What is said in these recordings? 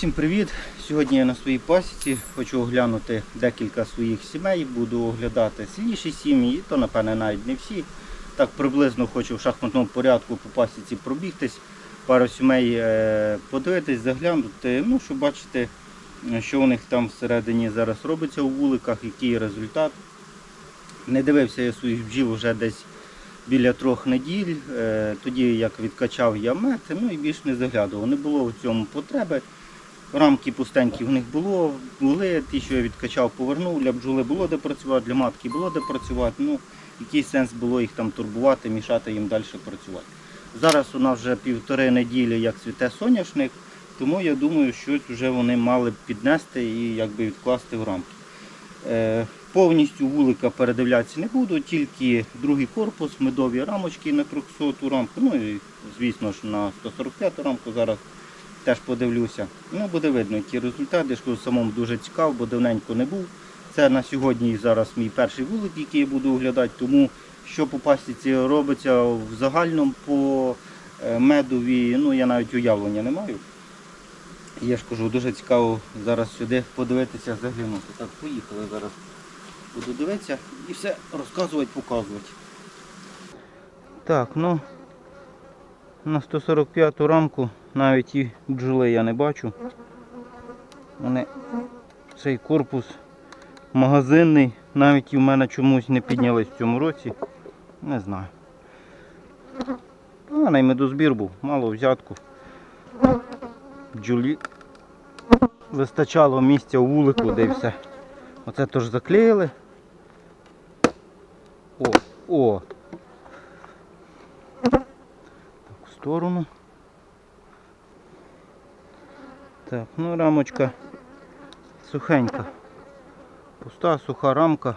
Всім привіт! Сьогодні я на своїй пасіці хочу оглянути декілька своїх сімей. Буду оглядати сильніші сім'ї, то напевне навіть не всі. Так приблизно хочу в шахматному порядку по пасіці пробігтись, пару сімей е, подивитись, заглянути, ну, щоб бачити, що у них там всередині зараз робиться у вуликах, який результат. Не дивився я своїх бджіл вже десь біля трьох неділь. Е, Тоді як відкачав я мед, ну і більш не заглядував. Не було в цьому потреби. Рамки пустенькі в них було, були, ті, що я відкачав, повернув. Для бджоли було де працювати, для матки було де працювати. Ну, який сенс було їх там турбувати, мішати їм далі працювати. Зараз у нас вже півтори неділі, як цвіте соняшник, тому я думаю, щось вже вони мали б піднести і якби відкласти в рамки. Е, Повністю вулика передивлятися не буду, тільки другий корпус, медові рамочки на 300 рамку, ну і звісно ж на 145 рамку зараз теж подивлюся. Ну, буде видно, які результати. Я самому дуже цікаво, бо давненько не був. Це на сьогодні зараз мій перший вулик, який я буду оглядати, тому що по пастіці робиться в загальному по е, медові, ну я навіть уявлення не маю. Я ж кажу, дуже цікаво зараз сюди подивитися, заглянути. Так, поїхали зараз. Буду дивитися і все розказувати, показувати. Так, ну на 145 рамку навіть і бджоли я не бачу. Вони цей корпус магазинний, навіть і в мене чомусь не піднялись в цьому році. Не знаю. Поганий медозбір був, мало взятку. Бджолі вистачало місця у вулику, де й все. Оце теж заклеїли. О, о. Так, в сторону. Так, ну рамочка сухенька. Пуста, суха рамка.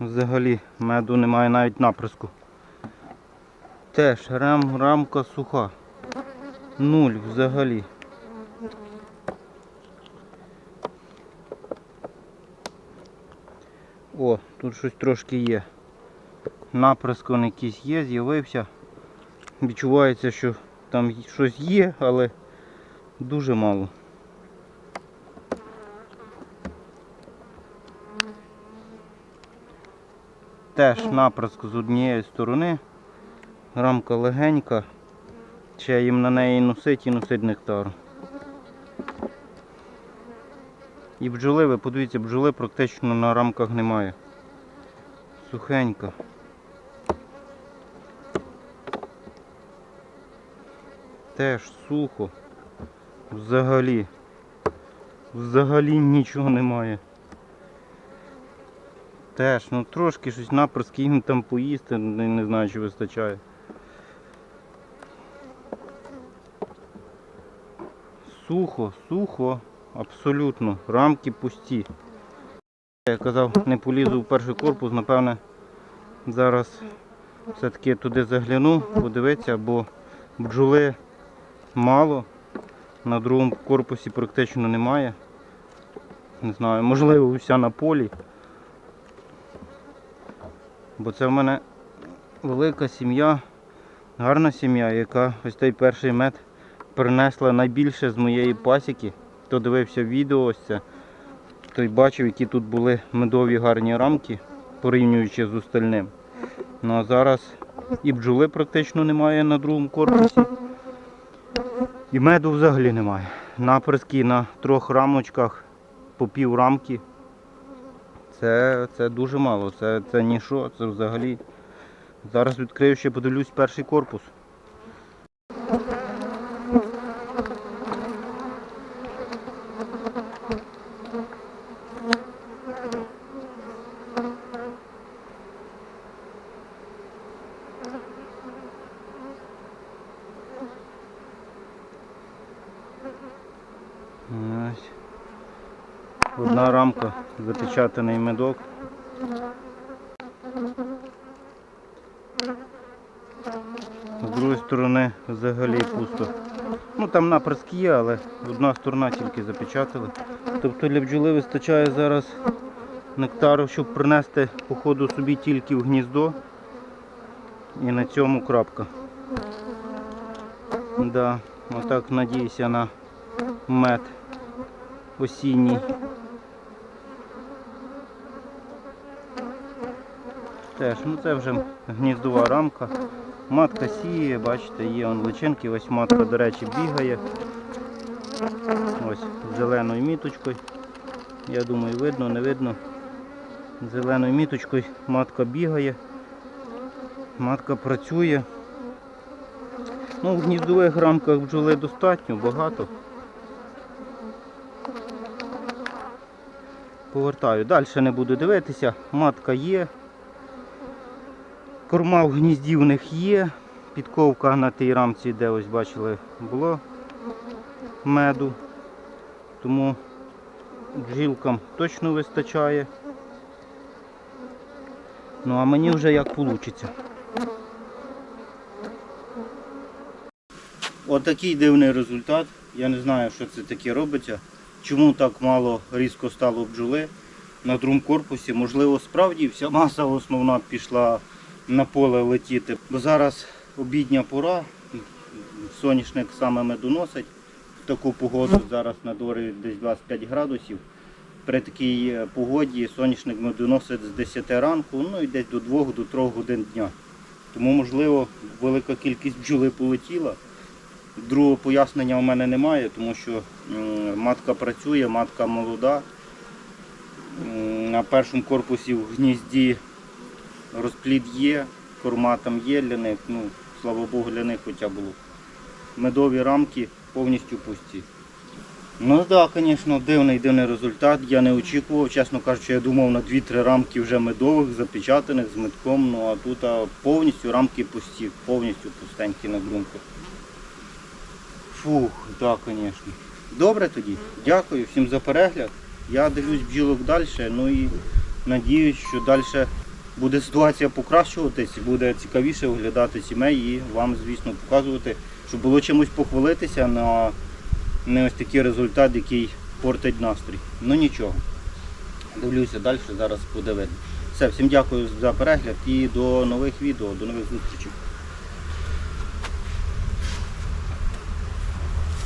Взагалі меду немає навіть наприску. Теж рам, рамка суха. Нуль взагалі. О, тут щось трошки є. Наприск он якийсь є, з'явився. Відчувається, що там щось є, але дуже мало. Теж наприск з однієї сторони. Рамка легенька. Ще їм на неї носить і носить нектар. І бджоли, ви подивіться, бджоли практично на рамках немає. Сухенька. Теж сухо. Взагалі. Взагалі нічого немає. Теж, ну трошки щось напрыски їм там поїсти, не, не знаю чи вистачає. Сухо, сухо, абсолютно. Рамки пусті. Я казав, не полізу в перший корпус, напевне, зараз все-таки туди загляну, подивитися, бо бджоли мало, на другому корпусі практично немає. Не знаю, можливо, вся на полі. Бо це в мене велика сім'я, гарна сім'я, яка ось той перший мед принесла найбільше з моєї пасіки. Хто дивився відео, ось це, той бачив, які тут були медові гарні рамки, порівнюючи з остальним. Ну а зараз і бджоли практично немає на другому корпусі. І меду взагалі немає. Наприски на трьох рамочках по пів рамки. Це, це дуже мало, це, це ніщо, це взагалі. Зараз відкрию ще подивлюсь перший корпус. Одна рамка, запечатаний медок. З другої сторони взагалі пусто. Ну там наприск є, але одна сторона тільки запечатали. Тобто для бджоли вистачає зараз нектару, щоб принести по ходу собі тільки в гніздо. І на цьому крапка. Да, отак надіюся на мед. осінній. Теж, ну це вже гніздова рамка. Матка сіє, бачите, є он личинки, ось матка, до речі, бігає. Ось зеленою міточкою. Я думаю, видно, не видно. Зеленою міточкою матка бігає. Матка працює. Ну, в гніздових рамках бджоли достатньо, багато. Повертаю. Далі не буду дивитися. Матка є. Корма в гнізді в них є. Підковка на тій рамці, де ось бачили, було меду. Тому бджілкам точно вистачає. Ну а мені вже як вийде. Отакий дивний результат. Я не знаю, що це таке робиться. Чому так мало різко стало бджоли на друмкорпусі? Можливо, справді вся маса основна пішла на поле летіти. Бо зараз обідня пора, соняшник саме медоносить в таку погоду. Зараз на дворі десь 25 градусів. При такій е, погоді соняшник медоносить з 10 ранку, ну і десь до 2-3 годин дня. Тому, можливо, велика кількість бджоли полетіла. Другого пояснення у мене немає, тому що матка працює, матка молода. На першому корпусі в гнізді розплід є, корма там є для них, ну, слава Богу, для них хоча було. Медові рамки повністю пусті. Ну так, да, звісно, дивний дивний результат. Я не очікував, чесно кажучи, я думав на 2-3 рамки вже медових, запечатаних з метком, ну а тут а, повністю рамки пусті, повністю пустенькі на ґрунту. Фух, так, звісно. Добре тоді. Дякую всім за перегляд. Я дивлюсь бджілок далі, ну і надіюсь, що далі буде ситуація покращуватись, буде цікавіше оглядати сімей і вам, звісно, показувати, щоб було чимось похвалитися на не ось такий результат, який портить настрій. Ну нічого. Дивлюся далі, зараз буде. Все, всім дякую за перегляд і до нових відео, до нових зустрічей.